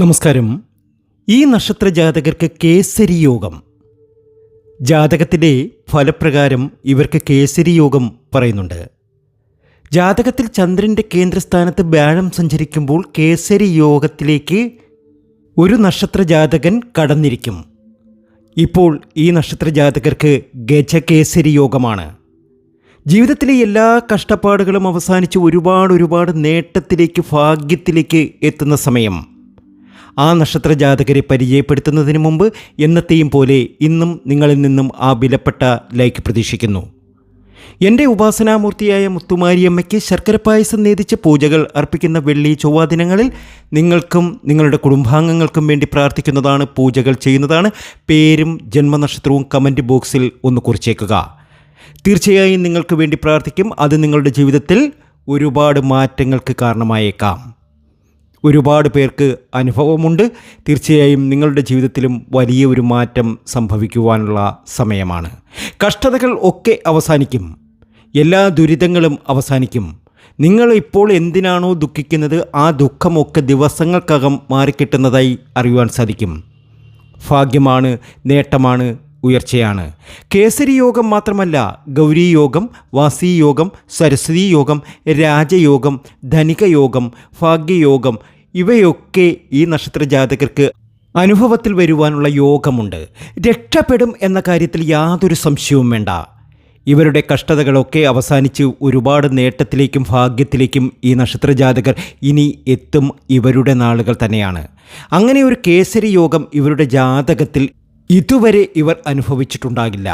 നമസ്കാരം. ഈ നക്ഷത്ര ജാതകർക്ക് കേസരി യോഗം. ജാതകത്തിന്റെ ഫലപ്രകാരം ഇവർക്ക് കേസരി യോഗം പറയുന്നുണ്ട്. ജാതകത്തിൽ ചന്ദ്രന്റെ കേന്ദ്രസ്ഥാനത്ത് വ്യാഴം സഞ്ചരിക്കുമ്പോൾ കേസരി യോഗത്തിലേക്ക് ഒരു നക്ഷത്ര ജാതകൻ കടന്നിരിക്കും. ഇപ്പോൾ ഈ നക്ഷത്ര ജാതകർക്ക് ഗജകേസരി യോഗമാണ്. ജീവിതത്തിലെ എല്ലാ കഷ്ടപ്പാടുകളും അവസാനിച്ച് ഒരുപാട് ഒരുപാട് നേട്ടത്തിലേക്ക് ഭാഗ്യത്തിലേക്ക് എത്തുന്ന സമയം. ആ നക്ഷത്ര ജാതകരെ പരിചയപ്പെടുത്തുന്നതിന് മുമ്പ് എന്നത്തെയും പോലെ ഇന്നും നിങ്ങളിൽ നിന്നും ആ വിലപ്പെട്ട ലൈക്ക് പ്രതീക്ഷിക്കുന്നു. എന്റെ ഉപാസനാമൂർത്തിയായ മുത്തുമാരിയമ്മയ്ക്ക് ശർക്കര പായസം നേതിച്ച് പൂജകൾ അർപ്പിക്കുന്ന വെള്ളി ചൊവ്വ ദിനങ്ങളിൽ നിങ്ങൾക്കും നിങ്ങളുടെ കുടുംബാംഗങ്ങൾക്കും വേണ്ടി പ്രാർത്ഥിക്കുന്നതാണ് പൂജകൾ ചെയ്യുന്നതാണ്. പേരും ജന്മനക്ഷത്രവും കമന്റ് ബോക്സിൽ ഒന്ന് കുറിച്ചേക്കുക. തീർച്ചയായും നിങ്ങൾക്ക് വേണ്ടി പ്രാർത്ഥിക്കും. അത് നിങ്ങളുടെ ജീവിതത്തിൽ ഒരുപാട് മാറ്റങ്ങൾക്ക് കാരണമായേക്കാം. ഒരുപാട് പേർക്ക് അനുഭവമുണ്ട്. തീർച്ചയായും നിങ്ങളുടെ ജീവിതത്തിലും വലിയ ഒരു മാറ്റം സംഭവിക്കുവാനുള്ള സമയമാണ്. കഷ്ടതകൾ ഒക്കെ അവസാനിക്കും. എല്ലാ ദുരിതങ്ങളും അവസാനിക്കും. നിങ്ങൾ ഇപ്പോൾ എന്തിനാണോ ദുഃഖിക്കുന്നത്? ആ ദുഃഖമൊക്കെ ദിവസങ്ങൾക്കകം മാറിക്കിട്ടുന്നതായി അറിയുവാൻ സാധിക്കും. ഭാഗ്യമാണ് നേട്ടമാണ് ഉയർച്ചയാണ്. കേസരി യോഗം മാത്രമല്ല ഗൗരി യോഗം വാസി യോഗം സരസ്വതി യോഗം രാജയോഗം ധനിക യോഗം ഭാഗ്യയോഗം ഇവയൊക്കെ ഈ നക്ഷത്ര ജാതകർക്ക് അനുഭവത്തിൽ വരുവാനുള്ള യോഗമുണ്ട്. രക്ഷപ്പെടും എന്ന കാര്യത്തിൽ യാതൊരു സംശയവും വേണ്ട. ഇവരുടെ കഷ്ടതകളൊക്കെ അവസാനിച്ച് ഒരുപാട് നേട്ടത്തിലേക്കും ഭാഗ്യത്തിലേക്കും ഈ നക്ഷത്രജാതകർ ഇനി എത്തും ഇവരുടെ നാളുകൾ തന്നെയാണ്. അങ്ങനെ ഒരു കേസരി യോഗം ഇവരുടെ ജാതകത്തിൽ ഇതുവരെ ഇവർ അനുഭവിച്ചിട്ടുണ്ടാകില്ല.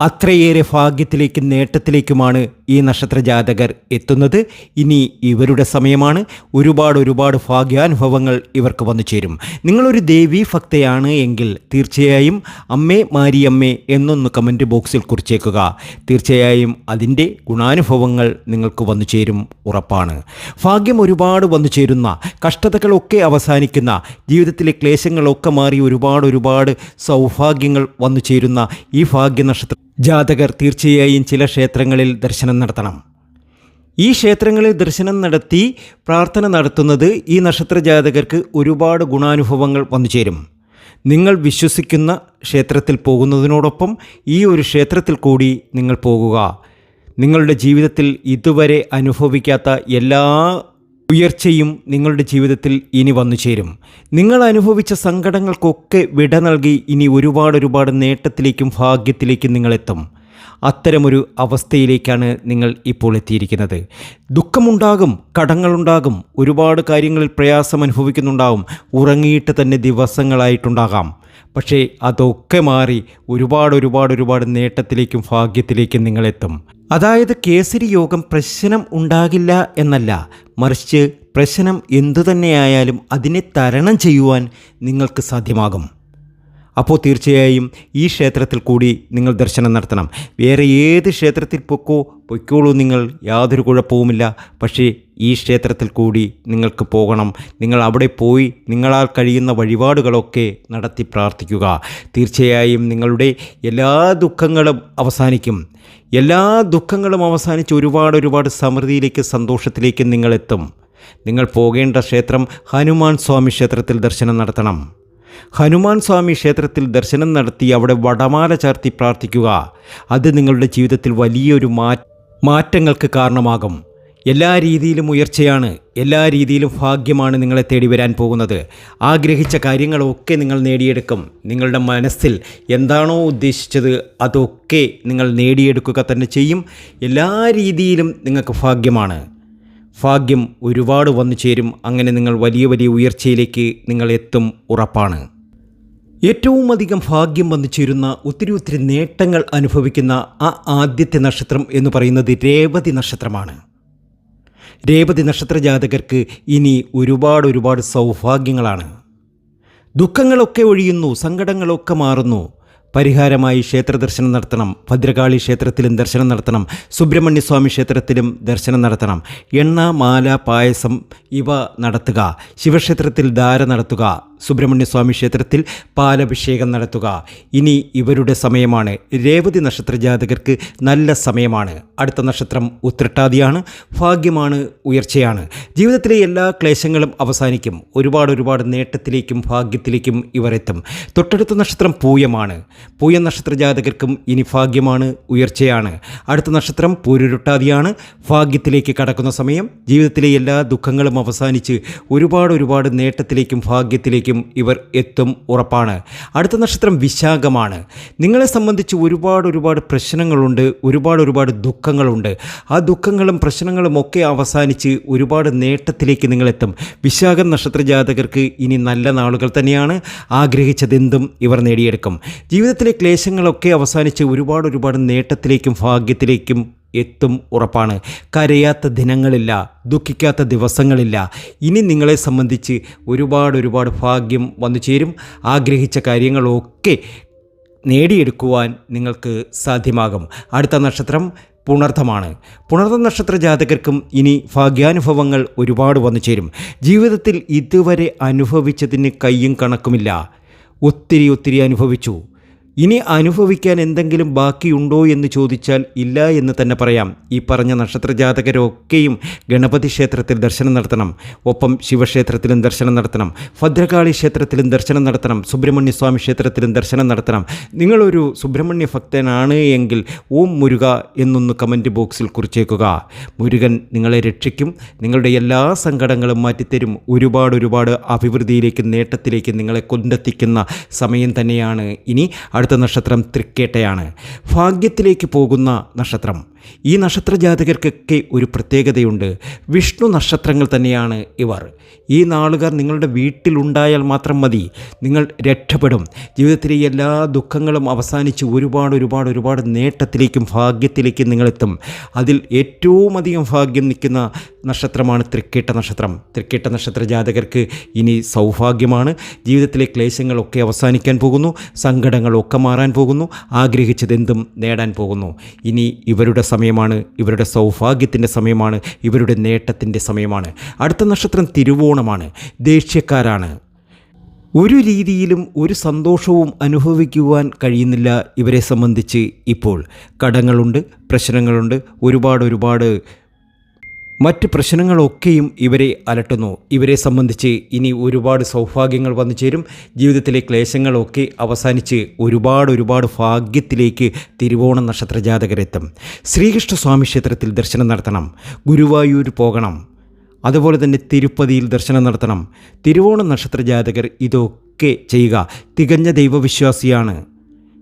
അത്രയേറെ ഭാഗ്യത്തിലേക്കും നേട്ടത്തിലേക്കുമാണ് ഈ നക്ഷത്ര ജാതകർ എത്തുന്നത്. ഇനി ഇവരുടെ സമയമാണ്. ഒരുപാട് ഒരുപാട് ഭാഗ്യാനുഭവങ്ങൾ ഇവർക്ക് വന്നു ചേരും. നിങ്ങളൊരു ദേവീ ഭക്തയാണ് എങ്കിൽ തീർച്ചയായും അമ്മേ മാരിയമ്മേ എന്നൊന്ന് കമന്റ് ബോക്സിൽ കുറിച്ചേക്കുക. തീർച്ചയായും അതിന്റെ ഗുണാനുഭവങ്ങൾ നിങ്ങൾക്ക് വന്നു ചേരും ഉറപ്പാണ്. ഭാഗ്യം ഒരുപാട് വന്നു ചേരുന്ന കഷ്ടതകളൊക്കെ അവസാനിക്കുന്ന ജീവിതത്തിലെ ക്ലേശങ്ങളൊക്കെ മാറി ഒരുപാട് ഒരുപാട് സൗഭാഗ്യങ്ങൾ വന്നു ചേരുന്ന ഈ ഭാഗ്യ നക്ഷത്ര ജാതകർ തീർച്ചയായും ചില ക്ഷേത്രങ്ങളിൽ ദർശനം നടത്തണം. ഈ ക്ഷേത്രങ്ങളിൽ ദർശനം നടത്തി പ്രാർത്ഥന നടത്തുന്നത് ഈ നക്ഷത്ര ജാതകർക്ക് ഒരുപാട് ഗുണാനുഭവങ്ങൾ വന്നു ചേരും. നിങ്ങൾ വിശ്വസിക്കുന്ന ക്ഷേത്രത്തിൽ പോകുന്നതിനോടൊപ്പം ഈ ഒരു ക്ഷേത്രത്തിൽ കൂടി നിങ്ങൾ പോകുക. നിങ്ങളുടെ ജീവിതത്തിൽ ഇതുവരെ അനുഭവിക്കാത്ത എല്ലാ ഉയർച്ചയും നിങ്ങളുടെ ജീവിതത്തിൽ ഇനി വന്നു ചേരും. നിങ്ങൾ അനുഭവിച്ച സങ്കടങ്ങൾക്കൊക്കെ വിട നൽകി ഇനി ഒരുപാട് ഒരുപാട് നേട്ടത്തിലേക്കും ഭാഗ്യത്തിലേക്കും നിങ്ങളെത്തും. അത്തരമൊരു അവസ്ഥയിലേക്കാണ് നിങ്ങൾ ഇപ്പോൾ എത്തിയിരിക്കുന്നത്. ദുഃഖമുണ്ടാകും കടങ്ങളുണ്ടാകും ഒരുപാട് കാര്യങ്ങളിൽ പ്രയാസം അനുഭവിക്കുന്നുണ്ടാകും ഉറങ്ങിയിട്ട് തന്നെ ദിവസങ്ങളായിട്ടുണ്ടാകാം. പക്ഷേ അതൊക്കെ മാറി ഒരുപാട് ഒരുപാട് ഒരുപാട് നേട്ടത്തിലേക്കും ഭാഗ്യത്തിലേക്കും നിങ്ങളെത്തും. അതായത് കേസരി യോഗം പ്രശ്നം ഉണ്ടാകില്ല എന്നല്ല മറിച്ച് പ്രശ്നം എന്തു തന്നെയായാലും അതിനെ തരണം ചെയ്യുവാൻ നിങ്ങൾക്ക് സാധ്യമാകും. അപ്പോൾ തീർച്ചയായും ഈ ക്ഷേത്രത്തിൽ കൂടി നിങ്ങൾ ദർശനം നടത്തണം. വേറെ ഏത് ക്ഷേത്രത്തിൽ പൊക്കോ പൊയ്ക്കോളൂ നിങ്ങൾ. യാതൊരു കുഴപ്പവുമില്ല. പക്ഷേ ഈ ക്ഷേത്രത്തിൽ കൂടി നിങ്ങൾക്ക് പോകണം. നിങ്ങൾ അവിടെ പോയി നിങ്ങളാൽ കഴിയുന്ന വഴിപാടുകളൊക്കെ നടത്തി പ്രാർത്ഥിക്കുക. തീർച്ചയായും നിങ്ങളുടെ എല്ലാ ദുഃഖങ്ങളും അവസാനിക്കും. എല്ലാ ദുഃഖങ്ങളും അവസാനിച്ച് ഒരുപാട് ഒരുപാട് സമൃദ്ധിയിലേക്ക് സന്തോഷത്തിലേക്ക് നിങ്ങളെത്തും. നിങ്ങൾ പോകേണ്ട ക്ഷേത്രം ഹനുമാൻ സ്വാമി ക്ഷേത്രത്തിൽ ദർശനം നടത്തണം. ഹനുമാൻ സ്വാമി ക്ഷേത്രത്തിൽ ദർശനം നടത്തി അവിടെ വടമാല ചാർത്തി പ്രാർത്ഥിക്കുക. അത് നിങ്ങളുടെ ജീവിതത്തിൽ വലിയൊരു മാറ്റങ്ങൾക്ക് കാരണമാകും. എല്ലാ രീതിയിലും ഉയർച്ചയാണ് എല്ലാ രീതിയിലും ഭാഗ്യമാണ് നിങ്ങളെ തേടി വരാൻ പോകുന്നത്. ആഗ്രഹിച്ച കാര്യങ്ങളൊക്കെ നിങ്ങൾ നേടിയെടുക്കും. നിങ്ങളുടെ മനസ്സിൽ എന്താണോ ഉദ്ദേശിച്ചത് അതൊക്കെ നിങ്ങൾ നേടിയെടുക്കുക തന്നെ ചെയ്യും. എല്ലാ രീതിയിലും നിങ്ങൾക്ക് ഭാഗ്യമാണ്. ഭാഗ്യം ഒരുപാട് വന്നു ചേരും. അങ്ങനെ നിങ്ങൾ വലിയ വലിയ ഉയർച്ചയിലേക്ക് നിങ്ങൾ എത്തും ഉറപ്പാണ്. ഏറ്റവും അധികം ഭാഗ്യം വന്നു ചേരുന്ന ഒത്തിരി ഒത്തിരി നേട്ടങ്ങൾ അനുഭവിക്കുന്ന ആ ആദ്യത്തെ നക്ഷത്രം എന്ന് പറയുന്നത് രേവതി നക്ഷത്രമാണ്. രേവതി നക്ഷത്ര ജാതകർക്ക് ഇനി ഒരുപാട് ഒരുപാട് സൗഭാഗ്യങ്ങളാണ്. ദുഃഖങ്ങളൊക്കെ ഒഴിയുന്നു സങ്കടങ്ങളൊക്കെ മാറുന്നു. പരിഹാരമായി ക്ഷേത്ര ദർശനം നടത്തണം. ഭദ്രകാളി ക്ഷേത്രത്തിലും ദർശനം നടത്തണം. സുബ്രഹ്മണ്യസ്വാമി ക്ഷേത്രത്തിലും ദർശനം നടത്തണം. എണ്ണ മാല പായസം ഇവ നടത്തുക. ശിവക്ഷേത്രത്തിൽ ധാര നടത്തുക. സുബ്രഹ്മണ്യസ്വാമി ക്ഷേത്രത്തിൽ പാലഭിഷേകം നടത്തുക. ഇനി ഇവരുടെ സമയമാണ്. രേവതി നക്ഷത്ര ജാതകർക്ക് നല്ല സമയമാണ്. അടുത്ത നക്ഷത്രം ഉത്രട്ടാതിയാണ്. ഭാഗ്യമാണ് ഉയർച്ചയാണ്. ജീവിതത്തിലെ എല്ലാ ക്ലേശങ്ങളും അവസാനിക്കും. ഒരുപാട് ഒരുപാട് നേട്ടത്തിലേക്കും ഭാഗ്യത്തിലേക്കും ഇവർ എത്തും. തൊട്ടടുത്ത നക്ഷത്രം പൂയമാണ്. പൂയ നക്ഷത്ര ജാതകർക്കും ഇനി ഭാഗ്യമാണ് ഉയർച്ചയാണ്. അടുത്ത നക്ഷത്രം പൂരുരുട്ടാതിയാണ്. ഭാഗ്യത്തിലേക്ക് കടക്കുന്ന സമയം. ജീവിതത്തിലെ എല്ലാ ദുഃഖങ്ങളും അവസാനിച്ച് ഒരുപാട് ഒരുപാട് നേട്ടത്തിലേക്കും ഭാഗ്യത്തിലേക്കും ഇവർ എത്തും ഉറപ്പാണ്. അടുത്ത നക്ഷത്രം വിശാഖമാണ്. നിങ്ങളെ സംബന്ധിച്ച് ഒരുപാട് ഒരുപാട് പ്രശ്നങ്ങളുണ്ട് ഒരുപാട് ഒരുപാട് ദുഃഖങ്ങളുണ്ട്. ആ ദുഃഖങ്ങളും പ്രശ്നങ്ങളും ഒക്കെ അവസാനിച്ച് ഒരുപാട് നേട്ടത്തിലേക്ക് നിങ്ങളെത്തും. വിശാഖം നക്ഷത്ര ജാതകർക്ക് ഇനി നല്ല നാളുകൾ തന്നെയാണ്. ആഗ്രഹിച്ചതെന്തും ഇവർ നേടിയെടുക്കും. ജീവിതത്തിലെ ക്ലേശങ്ങളൊക്കെ അവസാനിച്ച് ഒരുപാട് ഒരുപാട് നേട്ടത്തിലേക്കും ഭാഗ്യത്തിലേക്കും എത്തും ഉറപ്പാണ്. കരയാത്ത ദിനങ്ങളില്ല ദുഃഖിക്കാത്ത ദിവസങ്ങളില്ല. ഇനി നിങ്ങളെ സംബന്ധിച്ച് ഒരുപാട് ഒരുപാട് ഭാഗ്യം വന്നു ചേരും. ആഗ്രഹിച്ച കാര്യങ്ങളൊക്കെ നേടിയെടുക്കുവാൻ നിങ്ങൾക്ക് സാധ്യമാകും. അടുത്ത നക്ഷത്രം പുണർത്തമാണ്. പുണർത്ത നക്ഷത്ര ജാതകർക്കും ഇനി ഭാഗ്യാനുഭവങ്ങൾ ഒരുപാട് വന്നു ചേരും. ജീവിതത്തിൽ ഇതുവരെ അനുഭവിച്ചതിന് കയ്യും കണക്കുമില്ല. ഒത്തിരി ഒത്തിരി അനുഭവിച്ചു. ഇനി അനുഭവിക്കാൻ എന്തെങ്കിലും ബാക്കിയുണ്ടോ എന്ന് ചോദിച്ചാൽ ഇല്ല എന്ന് തന്നെ പറയാം. ഈ പറഞ്ഞ നക്ഷത്രജാതകരൊക്കെയും ഗണപതി ക്ഷേത്രത്തിൽ ദർശനം നടത്തണം. ഒപ്പം ശിവക്ഷേത്രത്തിലും ദർശനം നടത്തണം. ഭദ്രകാളി ക്ഷേത്രത്തിലും ദർശനം നടത്തണം. സുബ്രഹ്മണ്യ സ്വാമി ക്ഷേത്രത്തിലും ദർശനം നടത്തണം. നിങ്ങളൊരു സുബ്രഹ്മണ്യ ഭക്തനാണ് എങ്കിൽ ഓം മുരുക എന്നൊന്ന് കമന്റ് ബോക്സിൽ കുറിച്ചേക്കുക. മുരുകൻ നിങ്ങളെ രക്ഷിക്കും. നിങ്ങളുടെ എല്ലാ സങ്കടങ്ങളും മാറ്റിത്തരും. ഒരുപാട് ഒരുപാട് അഭിവൃദ്ധിയിലേക്കും നേട്ടത്തിലേക്കും നിങ്ങളെ കൊണ്ടെത്തിക്കുന്ന സമയം തന്നെയാണ്. ഇനി അടുത്ത നക്ഷത്രം തൃക്കേട്ടയാണ്. ഭാഗ്യത്തിലേക്ക് പോകുന്ന നക്ഷത്രം. ഈ നക്ഷത്ര ജാതകർക്കൊക്കെ ഒരു പ്രത്യേകതയുണ്ട്. വിഷ്ണു നക്ഷത്രങ്ങൾ തന്നെയാണ് ഇവർ. ഈ നാളുകാർ നിങ്ങളുടെ വീട്ടിലുണ്ടായാൽ മാത്രം മതി. നിങ്ങൾ രക്ഷപ്പെടും. ജീവിതത്തിലെ എല്ലാ ദുഃഖങ്ങളും അവസാനിച്ച് ഒരുപാട് ഒരുപാട് ഒരുപാട് നേട്ടത്തിലേക്കും ഭാഗ്യത്തിലേക്കും നിങ്ങളെത്തും. അതിൽ ഏറ്റവും അധികം ഭാഗ്യം നിൽക്കുന്ന നക്ഷത്രമാണ് തൃക്കേട്ട നക്ഷത്രം. തൃക്കേട്ട നക്ഷത്ര ജാതകർക്ക് ഇനി സൗഭാഗ്യമാണ്. ജീവിതത്തിലെ ക്ലേശങ്ങളൊക്കെ അവസാനിക്കാൻ പോകുന്നു. സങ്കടങ്ങളൊക്കെ മാറാൻ പോകുന്നു. ആഗ്രഹിച്ചതെന്തും നേടാൻ പോകുന്നു. ഇനി ഇവരുടെ സമയമാണ് ഇവരുടെ സൗഭാഗ്യത്തിന്റെ സമയമാണ് ഇവരുടെ നേട്ടത്തിന്റെ സമയമാണ്. അടുത്ത നക്ഷത്രം തിരുവോണമാണ്. ദേഷ്യക്കാരാണ്. ഒരു രീതിയിലും ഒരു സന്തോഷവും അനുഭവിക്കുവാൻ കഴിയുന്നില്ല ഇവരെ സംബന്ധിച്ച് ഇപ്പോൾ. കടങ്ങളുണ്ട് പ്രശ്നങ്ങളുണ്ട് ഒരുപാട് ഒരുപാട് മറ്റ് പ്രശ്നങ്ങളൊക്കെയും ഇവരെ അലട്ടുന്നു. ഇവരെ സംബന്ധിച്ച് ഇനി ഒരുപാട് സൗഭാഗ്യങ്ങൾ വന്നു ചേരും. ജീവിതത്തിലെ ക്ലേശങ്ങളൊക്കെ അവസാനിച്ച് ഒരുപാട് ഒരുപാട് ഭാഗ്യത്തിലേക്ക് തിരുവോണ നക്ഷത്ര ജാതകരെത്തും ശ്രീകൃഷ്ണസ്വാമി ക്ഷേത്രത്തിൽ ദർശനം നടത്തണം. ഗുരുവായൂർ പോകണം. അതുപോലെ തന്നെ തിരുപ്പതിയിൽ ദർശനം നടത്തണം. തിരുവോണ നക്ഷത്ര ജാതകർ ഇതൊക്കെ ചെയ്യുക. തികഞ്ഞ ദൈവവിശ്വാസിയാണ്.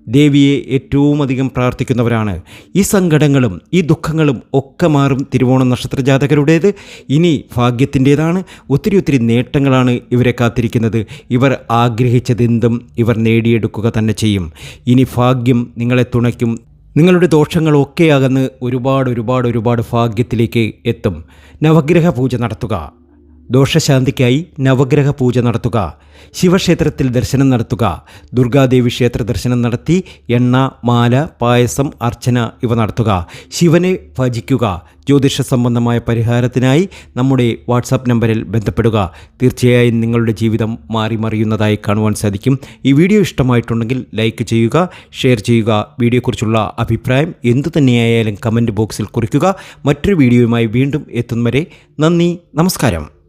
ദേവിയെ ഏറ്റവും അധികം പ്രാർത്ഥിക്കുന്നവരാണ്. ഈ സങ്കടങ്ങളും ഈ ദുഃഖങ്ങളും ഒക്കെ മാറും തിരുവോണം നക്ഷത്ര ജാതകരുടേത് ഇനി ഭാഗ്യത്തിന്റേതാണ്. ഒത്തിരി ഒത്തിരി നേട്ടങ്ങളാണ് ഇവരെ കാത്തിരിക്കുന്നത്. ഇവർ ആഗ്രഹിച്ചതെന്തും ഇവർ നേടിയെടുക്കുക തന്നെ ചെയ്യും. ഇനി ഭാഗ്യം നിങ്ങളെ തുണയ്ക്കും. നിങ്ങളുടെ ദോഷങ്ങളൊക്കെ അകന്ന് ഒരുപാട് ഒരുപാട് ഒരുപാട് ഭാഗ്യത്തിലേക്ക് എത്തും. നവഗ്രഹ പൂജ നടത്തുക. ദോഷശാന്തിക്കായി നവഗ്രഹ പൂജ നടത്തുക. ശിവക്ഷേത്രത്തിൽ ദർശനം നടത്തുക. ദുർഗാദേവി ക്ഷേത്ര ദർശനം നടത്തി എണ്ണ മാല പായസം അർച്ചന ഇവ നടത്തുക. ശിവനെ ഭജിക്കുക. ജ്യോതിഷ സംബന്ധമായ പരിഹാരത്തിനായി നമ്മുടെ വാട്സാപ്പ് നമ്പറിൽ ബന്ധപ്പെടുക. തീർച്ചയായും നിങ്ങളുടെ ജീവിതം മാറി മറിയുന്നതായി കാണുവാൻ സാധിക്കും. ഈ വീഡിയോ ഇഷ്ടമായിട്ടുണ്ടെങ്കിൽ ലൈക്ക് ചെയ്യുക ഷെയർ ചെയ്യുക. വീഡിയോയെക്കുറിച്ചുള്ള അഭിപ്രായം എന്തു തന്നെയായാലും കമന്റ് ബോക്സിൽ കുറിക്കുക. മറ്റൊരു വീഡിയോയുമായി വീണ്ടും എത്തുന്നവരെ നന്ദി നമസ്കാരം.